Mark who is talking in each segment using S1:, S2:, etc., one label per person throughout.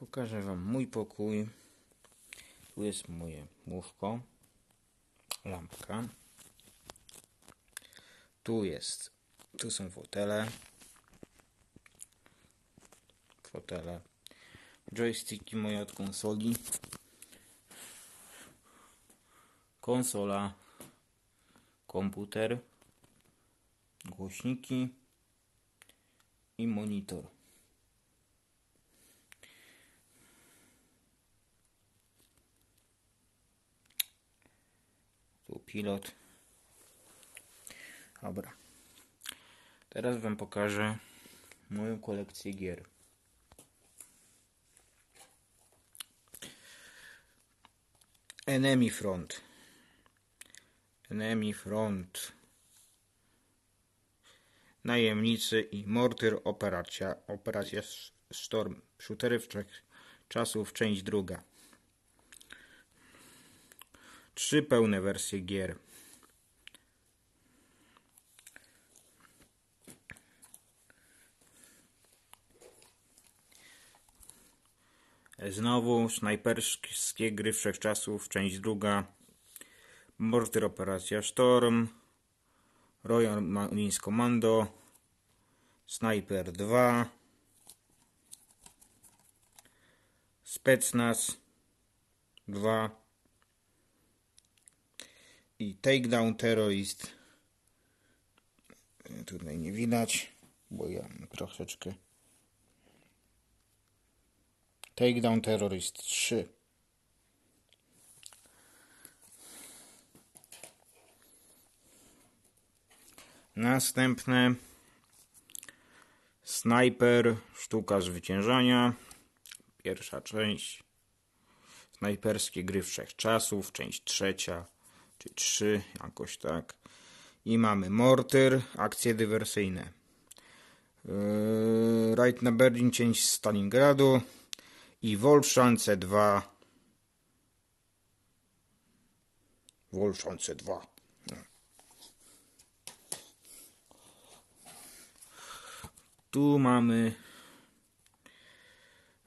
S1: Pokażę Wam mój pokój. Tu jest moje łóżko, lampka. Tu jest, tu są fotele. Fotele. Joysticki moje od konsoli. Konsola. Komputer. Głośniki. I monitor. Tu pilot. Dobra. Teraz Wam pokażę moją kolekcję gier. Enemy Front. Enemy Front. Najemnicy i Mortyr Operacja, Operacja Storm. Shootery czasów, część druga. Trzy pełne wersje gier. Znowu snajperskie gry wszechczasów, część druga. Mortyr Operacja Storm. Royal Marines Commando. Sniper 2. Specnaz 2 i Takedown Terrorist. Tutaj nie widać, bo ja troszeczkę. Takedown Terrorist 3. Następne Sniper, sztuka zwyciężania. Pierwsza część. Snajperskie gry wszechczasów, część trzecia czy 3, jakoś tak. I mamy Mortyr, akcje dywersyjne. Yy, rajd na Berlin, cień z Stalingradu i Wolszance 2. Wolszance 2. No. Tu mamy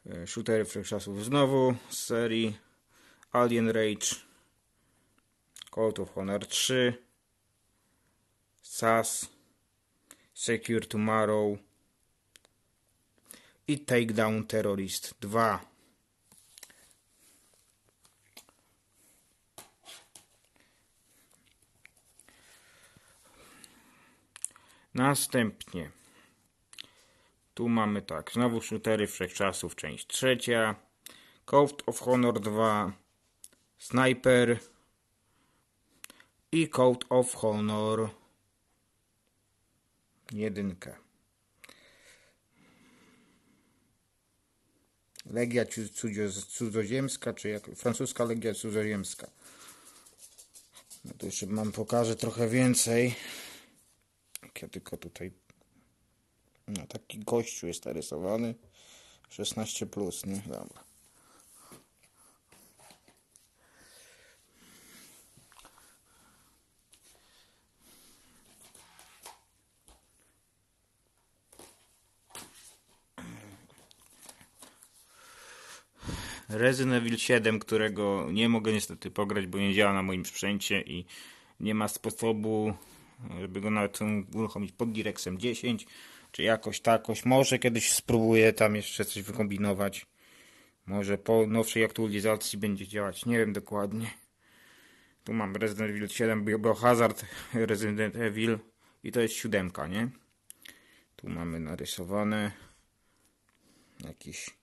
S1: e, shootery wszechczasów znowu z serii Alien Rage Call of Honor 3 SAS Secure Tomorrow i Takedown Terrorist 2 Następnie. Tu mamy tak, znowu shootery wszechczasów, część trzecia. Code of Honor 2 Sniper i Code of Honor jedynkę. Legia cudzoziemska, czy jak francuska Legia cudzoziemska. No to jeszcze mam pokażę trochę więcej. Jak ja tylko tutaj no, taki gościu jest narysowany. 16 plus, nie? Dobra. Resident Evil 7, którego nie mogę niestety pograć, bo nie działa na moim sprzęcie i nie ma sposobu, żeby go nawet uruchomić pod DirectXem 10, czy jakoś takoś. Może kiedyś spróbuję tam jeszcze coś wykombinować. Może po nowszej aktualizacji będzie działać, nie wiem dokładnie. Tu mam Resident Evil 7, Biohazard, Resident Evil i to jest siódemka, nie? Tu mamy narysowane jakieś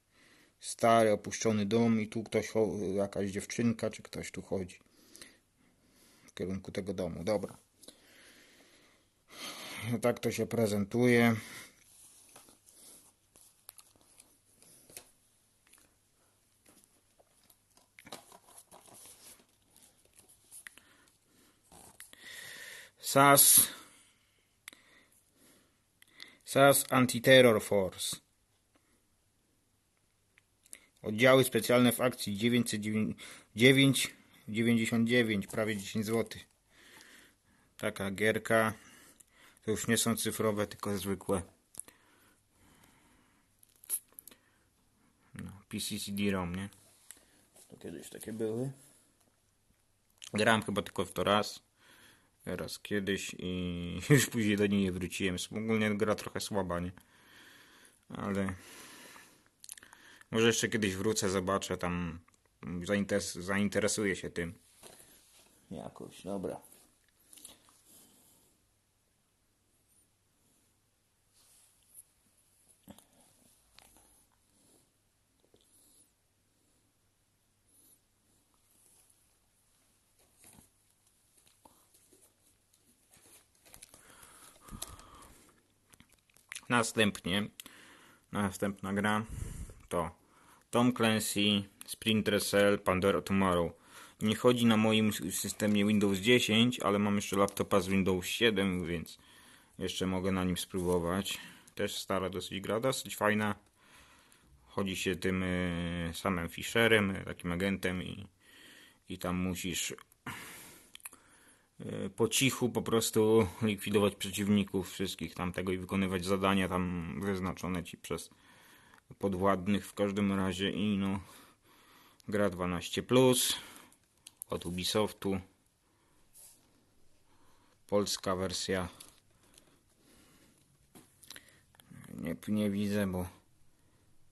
S1: stary, opuszczony dom i tu ktoś, jakaś dziewczynka, czy ktoś tu chodzi w kierunku tego domu. Dobra. No tak to się prezentuje. SAS SAS Anti-Terror Force Oddziały specjalne w akcji 999, prawie 10 zł. Taka gierka. To już nie są cyfrowe, tylko zwykłe. No, PC CD-ROM, nie? To kiedyś takie były. Grałem chyba tylko w to raz. Raz kiedyś i już później do niej nie wróciłem. Ogólnie gra trochę słaba, nie? Ale może jeszcze kiedyś wrócę, zobaczę tam, zainteres zainteresuję się tym. Jakoś, dobra. Następnie, następna gra to Tom Clancy, Splinter Cell, Pandora Tomorrow. Nie chodzi na moim systemie Windows 10, ale mam jeszcze laptopa z Windows 7, więc jeszcze mogę na nim spróbować. Też stara dosyć gra, dosyć fajna. Chodzi się tym y, samym Fisherem, takim agentem i, i tam musisz y, po cichu po prostu likwidować przeciwników wszystkich tamtego i wykonywać zadania tam wyznaczone ci przez podwładnych w każdym razie i no gra 12 plus od Ubisoftu. Polska wersja. Nie, nie widzę, bo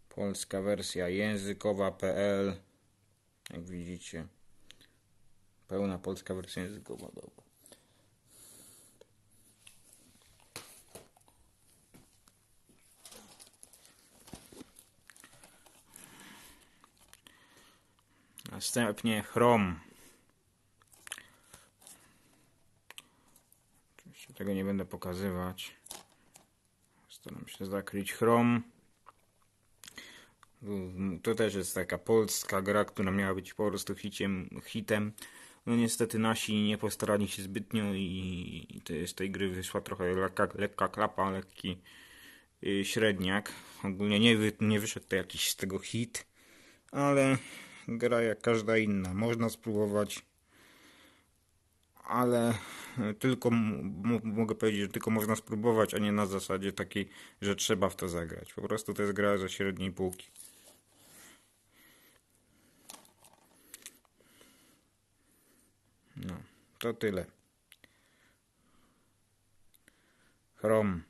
S1: polska wersja językowa.pl jak widzicie pełna polska wersja językowa dobra Następnie Chrome. Oczywiście tego nie będę pokazywać. Staram się zakryć Chrome. To też jest taka polska gra, która miała być po prostu hiciem, hitem. No niestety nasi nie postarali się zbytnio i, i z tej gry wyszła trochę lekka, lekka klapa, lekki yy, średniak. Ogólnie nie, wy, nie wyszedł to jakiś z tego hit, ale gra jak każda inna. Można spróbować, ale tylko mogę powiedzieć, że tylko można spróbować, a nie na zasadzie takiej, że trzeba w to zagrać. Po prostu to jest gra ze średniej półki. No, to tyle. Chrome.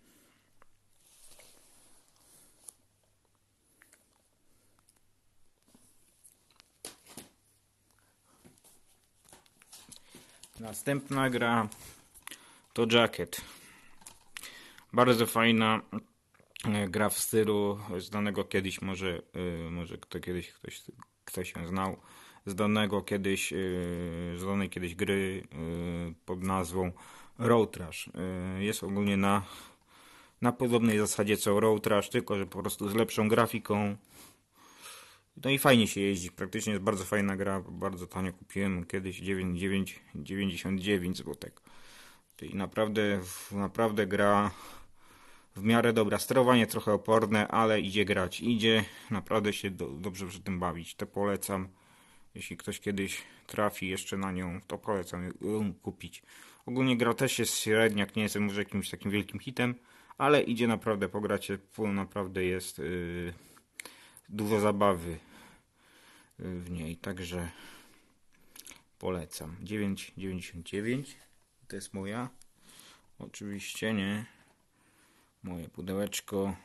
S1: Następna gra to Jacket. Bardzo fajna e, gra w stylu znanego kiedyś, może, e, może kto kiedyś ktoś, kto się znał, znanego kiedyś, e, znanej kiedyś gry pod nazwą Road Trash. Jest ogólnie na, na podobnej zasadzie co Road Trash, tylko że po prostu z lepszą grafiką, no i fajnie się jeździ, praktycznie jest bardzo fajna gra, bardzo tanio kupiłem kiedyś 9, 99 zł. Czyli naprawdę, naprawdę gra w miarę dobra. Sterowanie trochę oporne, ale idzie grać. Idzie naprawdę się do, dobrze przy tym bawić. To polecam. Jeśli ktoś kiedyś trafi jeszcze na nią, to polecam ją kupić. Ogólnie gra też jest średniak, nie jest może jakimś takim wielkim hitem, ale idzie naprawdę pograć, naprawdę jest yy, dużo zabawy w niej, także polecam. 9,99 to jest moja. Oczywiście nie. Moje pudełeczko.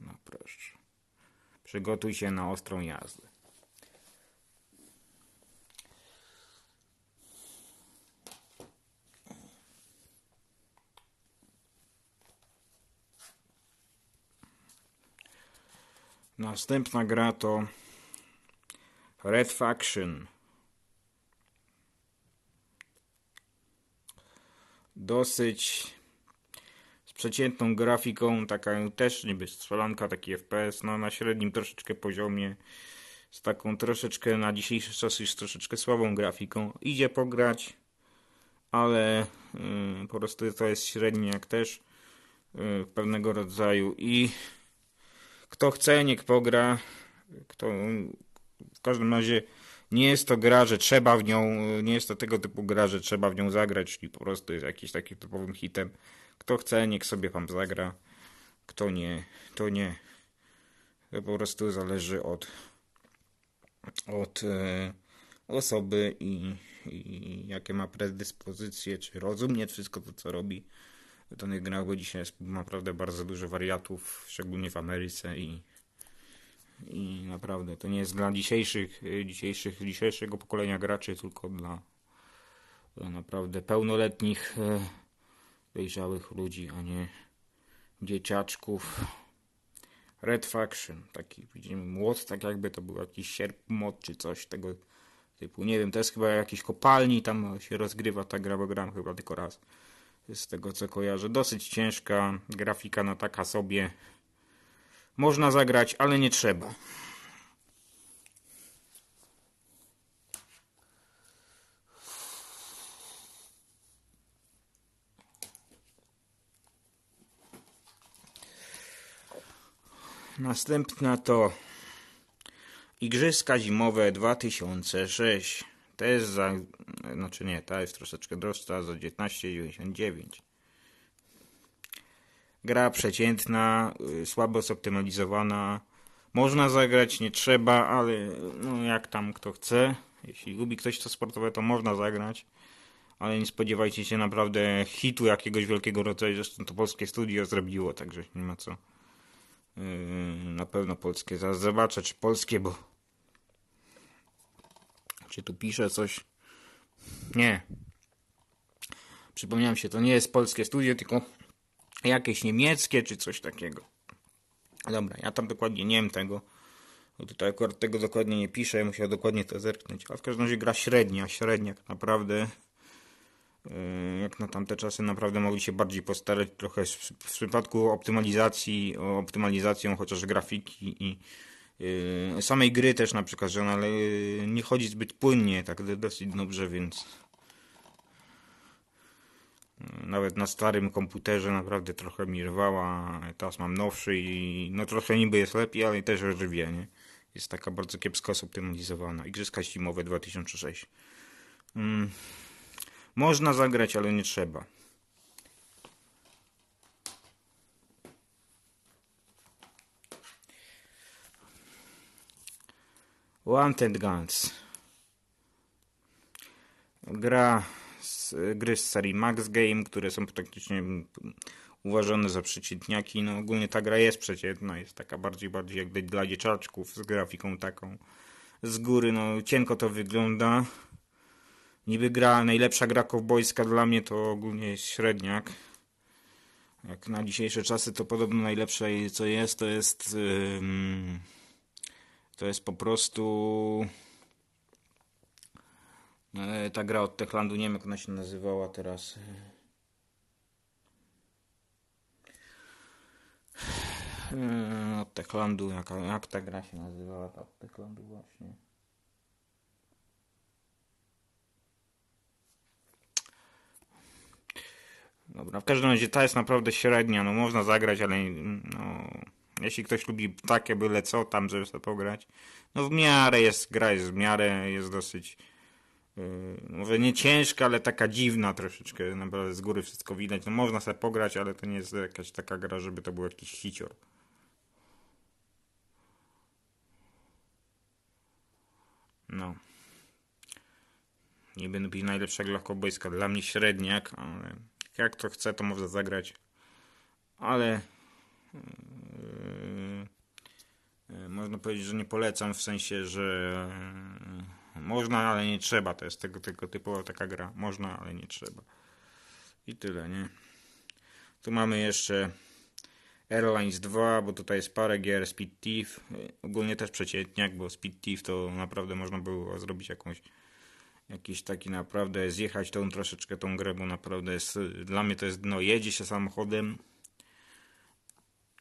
S1: No proszę. Przygotuj się na ostrą jazdę. Następna gra to Red Faction. Dosyć z przeciętną grafiką, taka też niby strzelanka, taki FPS, no na średnim troszeczkę poziomie, z taką troszeczkę na dzisiejsze czasy już troszeczkę słabą grafiką. Idzie pograć, ale yy, po prostu to jest średniak też yy, pewnego rodzaju i kto chce, niech pogra. Kto w każdym razie nie jest to gra, że trzeba w nią, nie jest to tego typu gra, że trzeba w nią zagrać, czyli po prostu jest jakiś taki typowym hitem. Kto chce, niech sobie tam zagra. Kto nie, to nie. To po prostu zależy od, od e, osoby i, i jakie ma predyspozycje, czy rozumie wszystko to, co robi w danych grach, bo dzisiaj jest naprawdę bardzo dużo wariatów, szczególnie w Ameryce i, i naprawdę to nie jest dla dzisiejszych, dzisiejszych, dzisiejszego pokolenia graczy, tylko dla naprawdę pełnoletnich, e, dojrzałych ludzi, a nie dzieciaczków. Red Faction, taki widzimy młot, tak jakby to był jakiś sierp mod czy coś tego typu. Nie wiem, to jest chyba jakiś kopalni, tam się rozgrywa ta gra, bo gram chyba tylko raz. Z tego co kojarzę. Dosyć ciężka grafika, no taka sobie. Można zagrać, ale nie trzeba. Następna to Igrzyska Zimowe 2006. To jest za, znaczy nie, ta jest troszeczkę droższa, za 19,99. Gra przeciętna, y, słabo zoptymalizowana. Można zagrać, nie trzeba, ale no jak tam kto chce. Jeśli lubi ktoś to sportowe, to można zagrać. Ale nie spodziewajcie się naprawdę hitu jakiegoś wielkiego rodzaju. Zresztą to polskie studio zrobiło, także nie ma co. Yy, na pewno polskie. Zaraz zobaczę, czy polskie, bo. Czy tu pisze coś? Nie. Przypomniałem się, to nie jest polskie studio, tylko jakieś niemieckie, czy coś takiego. Dobra, ja tam dokładnie nie wiem tego. Tutaj akurat tego dokładnie nie piszę, musiał dokładnie to zerknąć. A w każdym razie gra średnia, średnia tak naprawdę. Yy, jak na tamte czasy naprawdę mogli się bardziej postarać trochę w przypadku optymalizacji, optymalizacją chociaż grafiki i yy, samej gry też na przykład, że ona yy, nie chodzi zbyt płynnie, tak dosyć dobrze, więc nawet na starym komputerze naprawdę trochę mi rwała, teraz mam nowszy i no trochę niby jest lepiej, ale też rwie, nie? Jest taka bardzo kiepsko zoptymalizowana. Igrzyska Ścimowe 2006. Mm. Można zagrać, ale nie trzeba. Wanted Guns. Gra gry z serii Max Game, które są praktycznie uważane za przeciętniaki. No ogólnie ta gra jest przeciętna, jest taka bardziej bardziej jak dla dzieciaczków z grafiką taką z góry. No cienko to wygląda. Niby gra, najlepsza gra kowbojska dla mnie to ogólnie jest średniak. Jak na dzisiejsze czasy to podobno najlepsze co jest, to jest yy, to jest po prostu ta gra od Techlandu, nie wiem jak ona się nazywała teraz. Yy, od Techlandu, jak, jak ta gra się nazywała, ta od Techlandu właśnie. Dobra, w każdym razie ta jest naprawdę średnia, no można zagrać, ale no, jeśli ktoś lubi takie byle co tam, żeby sobie pograć, no w miarę jest, gra jest w miarę, jest dosyć może nie ciężka, ale taka dziwna troszeczkę, naprawdę z góry wszystko widać, no można sobie pograć, ale to nie jest jakaś taka gra, żeby to był jakiś hicior. No. Nie będę pić najlepsza gra kobojska, dla mnie średniak, ale jak to chce, to może zagrać. Ale yy, yy, można powiedzieć, że nie polecam w sensie, że yy, można, ale nie trzeba. To jest tego, tego typowa taka gra. Można, ale nie trzeba. I tyle, nie? Tu mamy jeszcze Airlines 2, bo tutaj jest parę gier, Speed Thief. Ogólnie też przeciętniak, bo Speed Thief to naprawdę można było zrobić jakąś jakiś taki naprawdę zjechać tą troszeczkę tą grę, bo naprawdę jest, dla mnie to jest, no jedzie się samochodem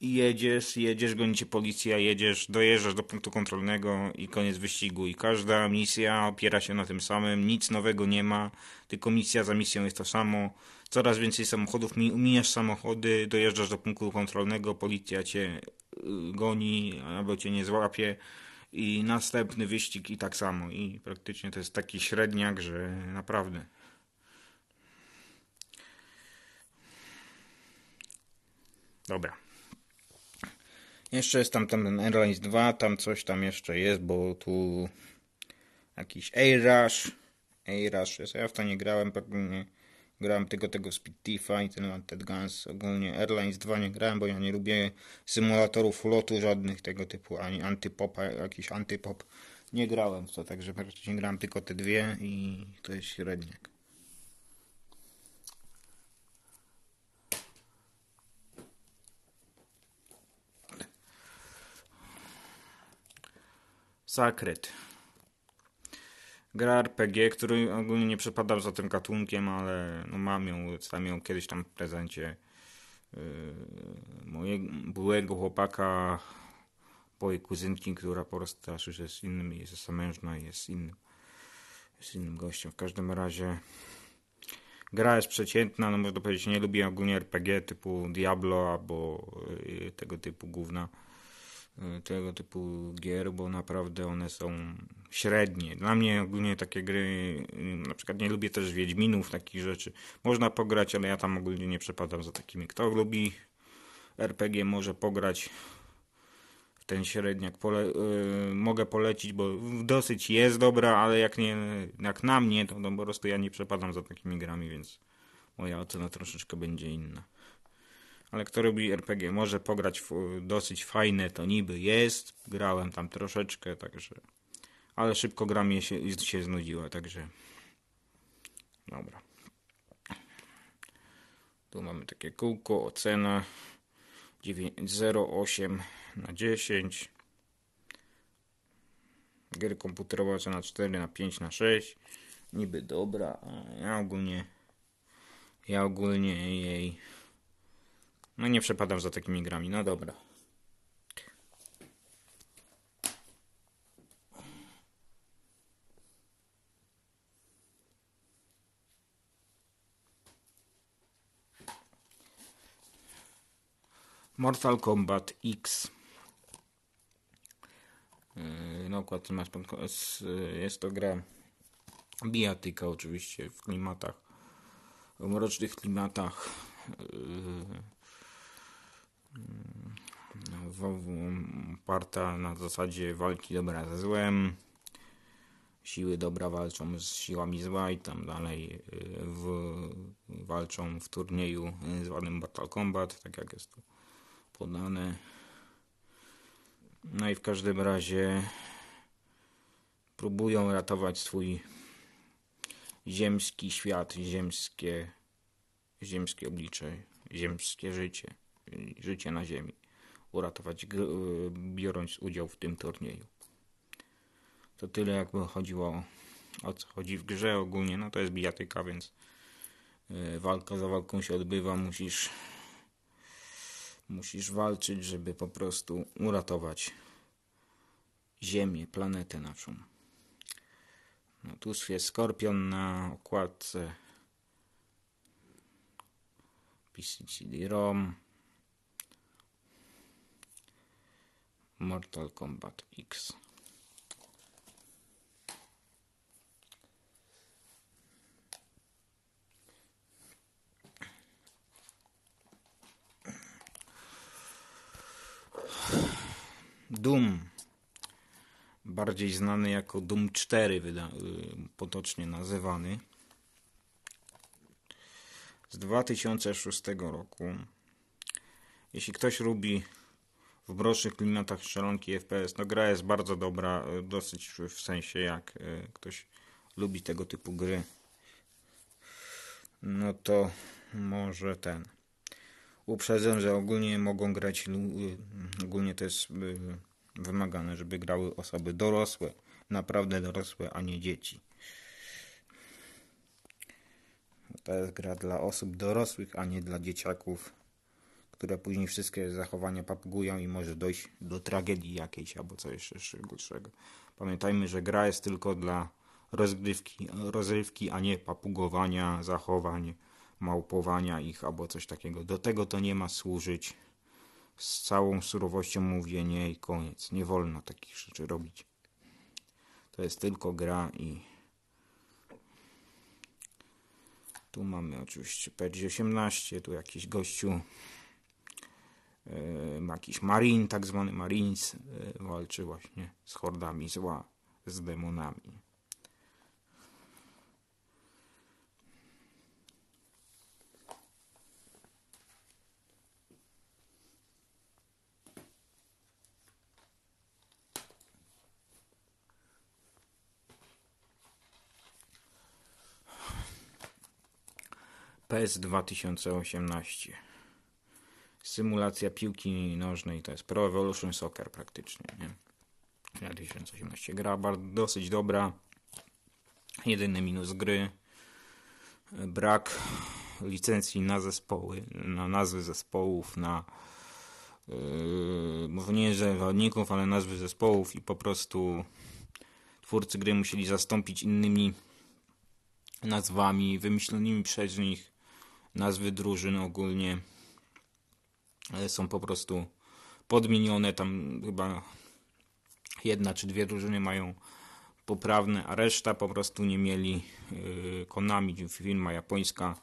S1: i jedziesz, jedziesz, goni cię policja, jedziesz, dojeżdżasz do punktu kontrolnego i koniec wyścigu. I każda misja opiera się na tym samym, nic nowego nie ma, tylko misja za misją jest to samo. Coraz więcej samochodów, mijasz samochody, dojeżdżasz do punktu kontrolnego, policja cię y, goni albo cię nie złapie i następny wyścig i tak samo. I praktycznie to jest taki średniak, że naprawdę. Dobra. Jeszcze jest tam ten Airlines 2, tam coś tam jeszcze jest, bo tu jakiś Air-Rush. Air-Rush, ja w to nie grałem, ogólnie grałem tylko tego Speed Tifa i ten Wanted Guns. Ogólnie Airlines 2 nie grałem, bo ja nie lubię symulatorów lotu żadnych tego typu, ani antypopa, jakiś antypop. Nie grałem w to, także praktycznie grałem tylko te dwie i to jest średniak. Sakret. Gra RPG, który ogólnie nie przepadam za tym gatunkiem, ale no mam ją, sam ją kiedyś tam w prezencie yy, mojego byłego chłopaka, mojej kuzynki, która po prostu teraz już jest innym, jest zamężna i jest innym, jest innym gościem. W każdym razie gra jest przeciętna, no można powiedzieć, nie lubię ogólnie RPG typu Diablo albo yy, tego typu gówna Y, tego typu gier, bo naprawdę one są średnie. Dla mnie ogólnie takie gry, y, na przykład nie lubię też Wiedźminów, takich rzeczy. Można pograć, ale ja tam ogólnie nie przepadam za takimi. Kto lubi RPG może pograć w ten średniak. Pole, yy, mogę polecić, bo dosyć jest dobra, ale jak, nie, jak na mnie, to no, po prostu ja nie przepadam za takimi grami, więc moja ocena troszeczkę będzie inna ale kto robi RPG może pograć w dosyć fajne, to niby jest. Grałem tam troszeczkę, także. Ale szybko gra mi się, się znudziła, także. Dobra. Tu mamy takie kółko, ocena 9,08 na 10. Gry komputerowe ocena 4 na 5 na 6. Niby dobra, a ja ogólnie ja ogólnie jej no nie przepadam za takimi grami, no dobra. Mortal Kombat X. Yy, no, masz jest to gra bijatyka oczywiście w klimatach, w mrocznych klimatach yy, oparta na zasadzie walki dobra ze złem. Siły dobra walczą z siłami zła i tam dalej y, w, walczą w turnieju zwanym Mortal Kombat, tak jak jest to podane. No i w każdym razie próbują ratować swój ziemski świat, ziemskie, ziemskie oblicze, ziemskie życie życie na Ziemi uratować, biorąc udział w tym turnieju. To tyle jakby chodziło o co chodzi w grze ogólnie. No to jest bijatyka, więc y, walka za walką się odbywa. Musisz musisz walczyć, żeby po prostu uratować Ziemię, planetę naszą. No, tu jest skorpion na okładce PCD-ROM Mortal Kombat X. Doom, bardziej znany jako Doom 4, y, potocznie nazywany, z 2006 roku. Jeśli ktoś lubi w mrocznych klimatach strzelanki FPS. No gra jest bardzo dobra, e, dosyć w sensie jak e, ktoś lubi tego typu gry. No to może ten. Uprzedzam, że ogólnie mogą grać, e, ogólnie to jest wymagane, żeby grały osoby dorosłe, naprawdę dorosłe, a nie dzieci. To jest gra dla osób dorosłych, a nie dla dzieciaków które później wszystkie zachowania papugują i może dojść do tragedii jakiejś albo coś jeszcze gorszego. Pamiętajmy, że gra jest tylko dla rozgrywki, rozrywki, a nie papugowania, zachowań, małpowania ich albo coś takiego. Do tego to nie ma służyć. Z całą surowością mówię nie i koniec. Nie wolno takich rzeczy robić. To jest tylko gra i tu mamy oczywiście PERZ-18, tu jakiś gościu E, jakiś marin, tak zwany marines, e, walczy właśnie z hordami zła, z demonami. PES 2018 Symulacja piłki nożnej to jest Pro Evolution Soccer praktycznie, nie? 2018. Gra bardzo, dosyć dobra. Jedyny minus gry. Brak licencji na zespoły, na nazwy zespołów, na yy, może nie zawodników, ale nazwy zespołów i po prostu twórcy gry musieli zastąpić innymi nazwami wymyślonymi przez nich nazwy drużyn ogólnie są po prostu podmienione tam chyba jedna czy dwie drużyny mają poprawne, a reszta po prostu nie mieli yy, Konami, firma japońska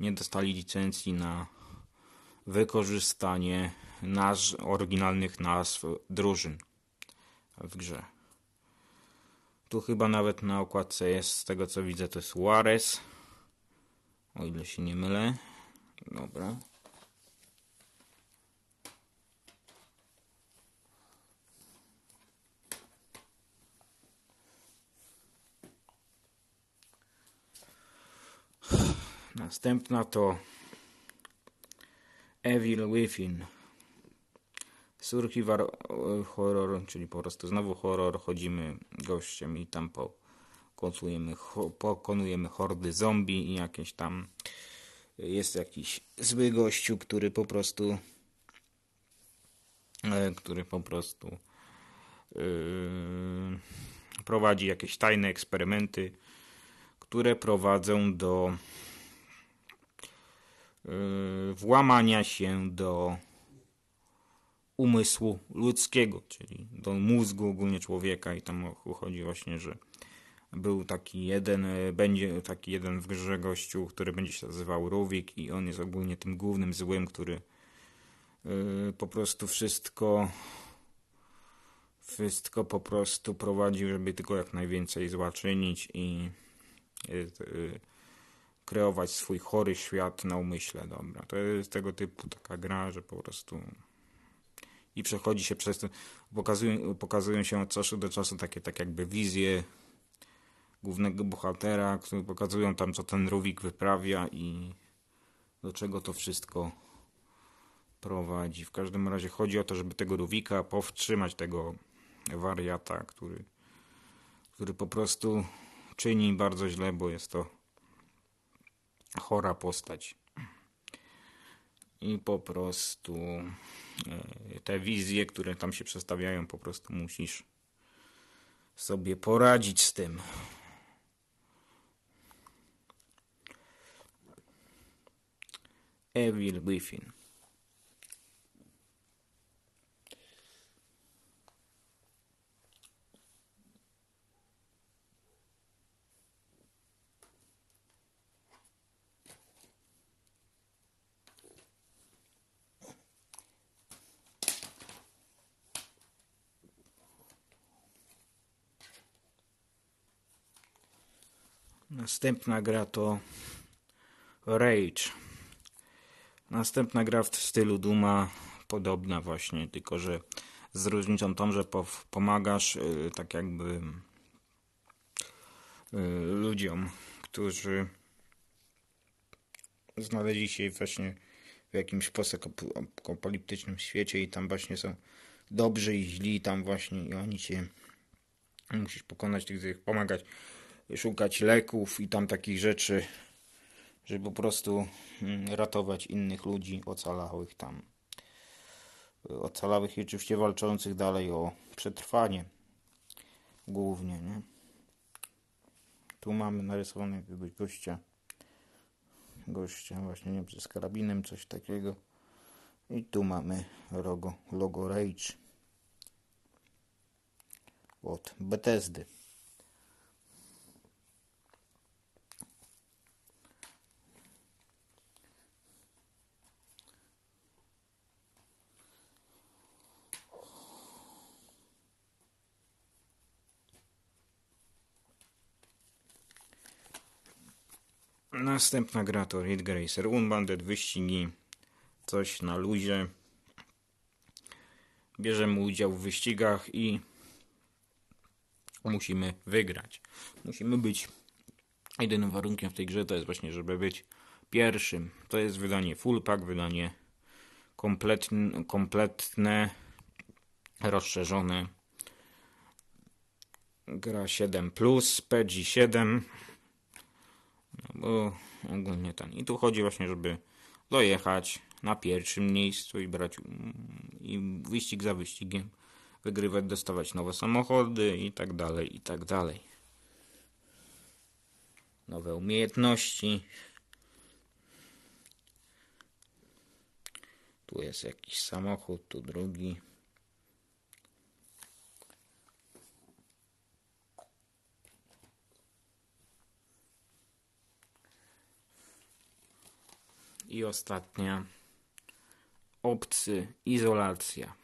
S1: nie dostali licencji na wykorzystanie nazw, oryginalnych nazw drużyn w grze. Tu chyba nawet na okładce jest, z tego co widzę, to jest Juarez. O ile się nie mylę. Dobra. Następna to Evil Within. Survivor horror, czyli po prostu znowu horror, chodzimy gościem i tam pokonujemy, pokonujemy hordy zombie i jakieś tam jest jakiś zły gościu, który po prostu e, który po prostu yy, prowadzi jakieś tajne eksperymenty, które prowadzą do włamania się do umysłu ludzkiego, czyli do mózgu ogólnie człowieka. I tam chodzi właśnie, że był taki jeden, e, będzie taki jeden w grze gościu, który będzie się nazywał Ruvik i on jest ogólnie tym głównym złym, który yy, po prostu wszystko wszystko po prostu prowadził, żeby tylko jak najwięcej zła czynić i kreować swój chory świat na umyśle, dobra. To jest tego typu taka gra, że po prostu i przechodzi się przez to, pokazują, pokazują się od czasu do czasu takie tak jakby wizje głównego bohatera, które pokazują tam co ten Rubik wyprawia i do czego to wszystko prowadzi. W każdym razie chodzi o to, żeby tego Rubika powstrzymać, tego wariata, który, który po prostu czyni bardzo źle, bo jest to chora postać. I po prostu e, te wizje, które tam się przestawiają, po prostu musisz sobie poradzić z tym. Evil Within. Następna gra to Rage. Następna gra w stylu Duma, podobna właśnie, tylko że z różnicą tą, że pomagasz yy, tak jakby yy, ludziom, którzy znaleźli się właśnie w jakimś postapokaliptycznym świecie i tam właśnie są dobrzy i źli, tam właśnie i oni cię musisz pokonać tych, pomagać szukać leków i tam takich rzeczy, żeby po prostu mm, ratować innych ludzi ocalałych tam. Ocalałych i oczywiście walczących dalej o przetrwanie. Głównie, nie? Tu mamy narysowane jakiegoś gościa. Gościa właśnie, nie wiem, z karabinem, coś takiego. I tu mamy logo, logo Rage od Bethesdy. Następna gra to Ridge Racer Unbanded, wyścigi, coś na luzie. Bierzemy udział w wyścigach i musimy wygrać. Musimy być, jedynym warunkiem w tej grze to jest właśnie, żeby być pierwszym. To jest wydanie full pack, wydanie kompletne, kompletne rozszerzone. Gra 7 plus, PG 7. No bo ogólnie ten. I tu chodzi właśnie, żeby dojechać na pierwszym miejscu i brać i wyścig za wyścigiem wygrywać, dostawać nowe samochody i tak dalej, i tak dalej. Nowe umiejętności. Tu jest jakiś samochód, tu drugi. I ostatnia. Obcy, izolacja.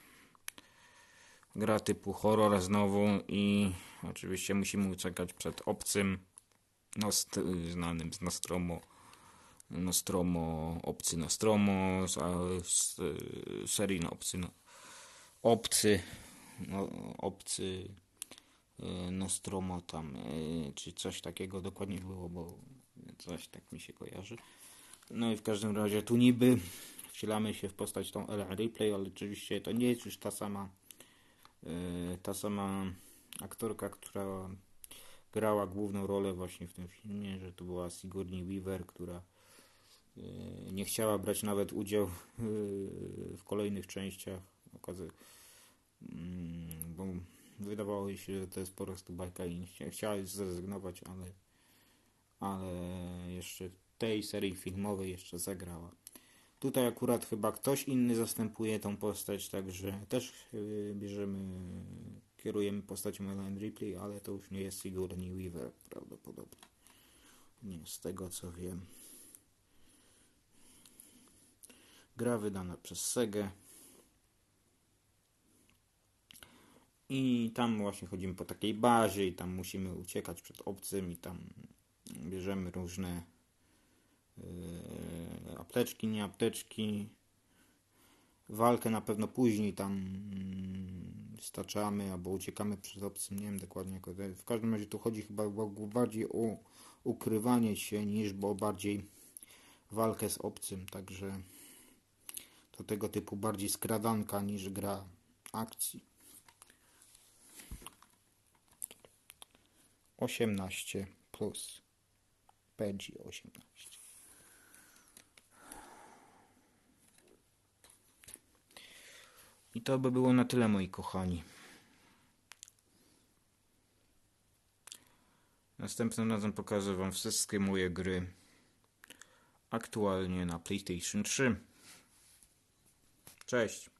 S1: Gra typu horror znowu i oczywiście musimy uciekać przed obcym, znanym z Nostromo. Nostromo, obcy Nostromo, z, z y, serii no, obcy, no, obcy, no, obcy y, Nostromo tam, y, czy coś takiego dokładnie było, bo coś tak mi się kojarzy. No i w każdym razie tu niby wcielamy się w postać tą Ella Ripley, ale oczywiście to nie jest już ta sama yy, ta sama aktorka, która grała główną rolę właśnie w tym filmie, że to była Sigourney Weaver, która yy, nie chciała brać nawet udziału yy, w kolejnych częściach. Mm, bo wydawało jej się, że to jest po prostu bajka i chciała zrezygnować, ale ale jeszcze tej serii filmowej jeszcze zagrała. Tutaj akurat chyba ktoś inny zastępuje tą postać, także też yy, bierzemy, kierujemy postacią Ellen Ripley, ale to już nie jest Sigourney Weaver prawdopodobnie. Nie, z tego co wiem. Gra wydana przez Sega. I tam właśnie chodzimy po takiej bazie i tam musimy uciekać przed obcym i tam bierzemy różne Yy, apteczki, nie apteczki. Walkę na pewno później tam mm, staczamy albo uciekamy przed obcym, nie wiem dokładnie jak W każdym razie tu chodzi chyba bardziej o ukrywanie się niż bo bardziej walkę z obcym, także to tego typu bardziej skradanka niż gra akcji. 18 plus PG18. I to by było na tyle, moi kochani. Następnym razem pokażę Wam wszystkie moje gry aktualnie na PlayStation 3. Cześć!